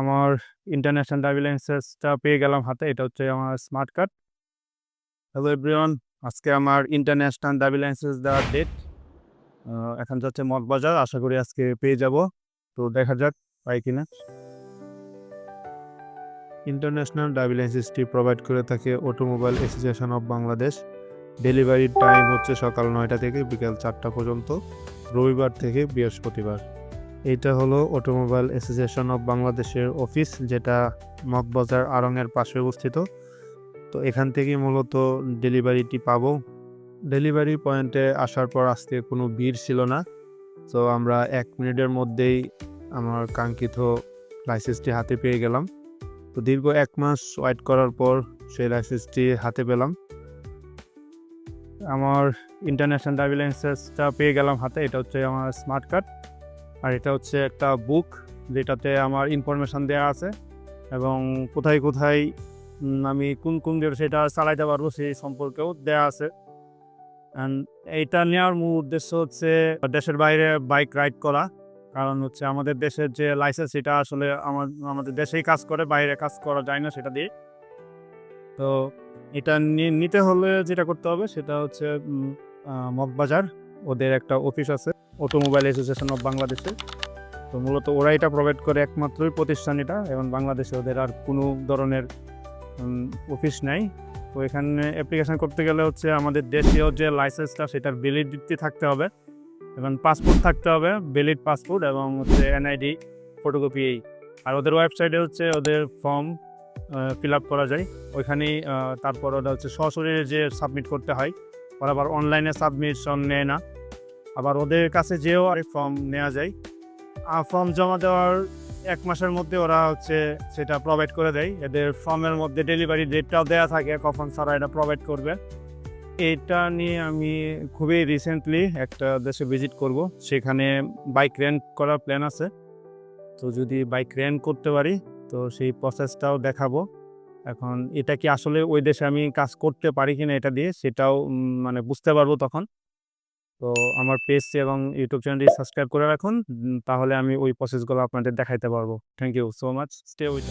আমার international driving লাইসেন্সটা পেয়ে গেলাম হাতে, এটা হচ্ছে আমার স্মার্ট কার্ড হ্যালো এভরিওয়ান আজকে আমার ইন্টারন্যাশনাল ড্রাইভিং লাইসেন্স দেওয়ার ডেট এখন যাচ্ছে মগবাজার, আশা করি আজকে পেয়ে যাব। তো দেখা যাক, পাই কিনা। ইন্টারন্যাশনাল ড্রাইভিং লাইসেন্সটি প্রোভাইড করে থাকে অটোমোবাইল অ্যাসোসিয়েশন অফ বাংলাদেশ ডেলিভারির টাইম হচ্ছে সকাল নয়টা থেকে বিকেল চারটা পর্যন্ত। রবিবার থেকে বৃহস্পতিবার। এইটা হলো অটোমোবাইল অ্যাসোসিয়েশন অফ বাংলাদেশের অফিস, যেটা মগবাজার আড়ংয়ের পাশে অবস্থিত। তো এখান থেকেই মূলত ডেলিভারিটি পাবো। ডেলিভারি পয়েন্টে আসার পর আজকে কোনো ভিড় ছিল না। তো আমরা এক মিনিটের মধ্যেই আমার কাঙ্ক্ষিত লাইসেন্সটি হাতে পেয়ে গেলাম। তো দীর্ঘ এক মাস ওয়েট করার পর সেই লাইসেন্সটি হাতে পেলাম। আমার ইন্টারন্যাশনাল ড্রাইভিং লাইসেন্সটা পেয়ে গেলাম হাতে, এটা হচ্ছে আমার স্মার্ট কার্ড। আর এটা হচ্ছে একটা বুক যেটাতে আমার ইনফরমেশান দেওয়া আছে এবং কোথায় কোথায় আমি কোন কোন সেটা চালাইতে পারব সেই সম্পর্কেও দেওয়া আছে। অ্যান্ড এইটা নেওয়ার মূল উদ্দেশ্য হচ্ছে দেশের বাইরে বাইক রাইড করা। কারণ হচ্ছে আমাদের দেশের যে লাইসেন্স সেটা আসলে আমার আমাদের দেশেই কাজ করে, বাইরে কাজ করা যায় না সেটা দিয়ে। তো এটা নিতে হলে যেটা করতে হবে সেটা হচ্ছে মগবাজার। ওদের একটা অফিস আছে। অটোমোবাইল অ্যাসোসিয়েশন অফ বাংলাদেশে তো মূলত ওরা এটা প্রোভাইড করে একমাত্রই প্রতিষ্ঠান এটা, এবং বাংলাদেশে ওদের আর কোনো ধরনের অফিস নাই। তো এখানে অ্যাপ্লিকেশন করতে গেলে হচ্ছে আমাদের দেশীয় যে লাইসেন্সটা সেটার ভ্যালিডিটি থাকতে হবে। এবং পাসপোর্ট থাকতে হবে ভ্যালিড পাসপোর্ট এবং হচ্ছে এনআইডি ফটোকপি এই। আর ওদের ওয়েবসাইটে হচ্ছে ওদের ফর্ম ফিল আপ করা যায়। ওইখানেই তারপর ওটা হচ্ছে সশরীরে যে সাবমিট করতে হয়, ওরা আবার অনলাইনে সাবমিশন নেয় না। আবার ওদের কাছে যেও আরেক ফর্ম নেওয়া যায়। আর ফর্ম জমা দেওয়ার এক মাসের মধ্যে ওরা হচ্ছে সেটা প্রোভাইড করে দেয়। এদের ফর্মের মধ্যে ডেলিভারি ডেটটাও দেওয়া থাকে, কখন সারা এটা প্রোভাইড করবে। এটা নিয়ে আমি খুবই রিসেন্টলি একটা দেশে ভিজিট করব। সেখানে বাইক রেন্ট করার প্ল্যান আছে। তো যদি বাইক রেন্ট করতে পারি, তো সেই প্রসেসটাও দেখাবো। এখন এটা কি আসলে ওই দেশে আমি কাজ করতে পারি কিনা এটা দিয়ে সেটাও মানে বুঝতে পারব তখন। তো আমার পেজ এবং ইউটিউব চ্যানেলটি সাবস্ক্রাইব করে রাখুন তাহলে আমি ওই প্রসেসগুলো আপনাদের দেখাইতে পারব। Thank you so much stay with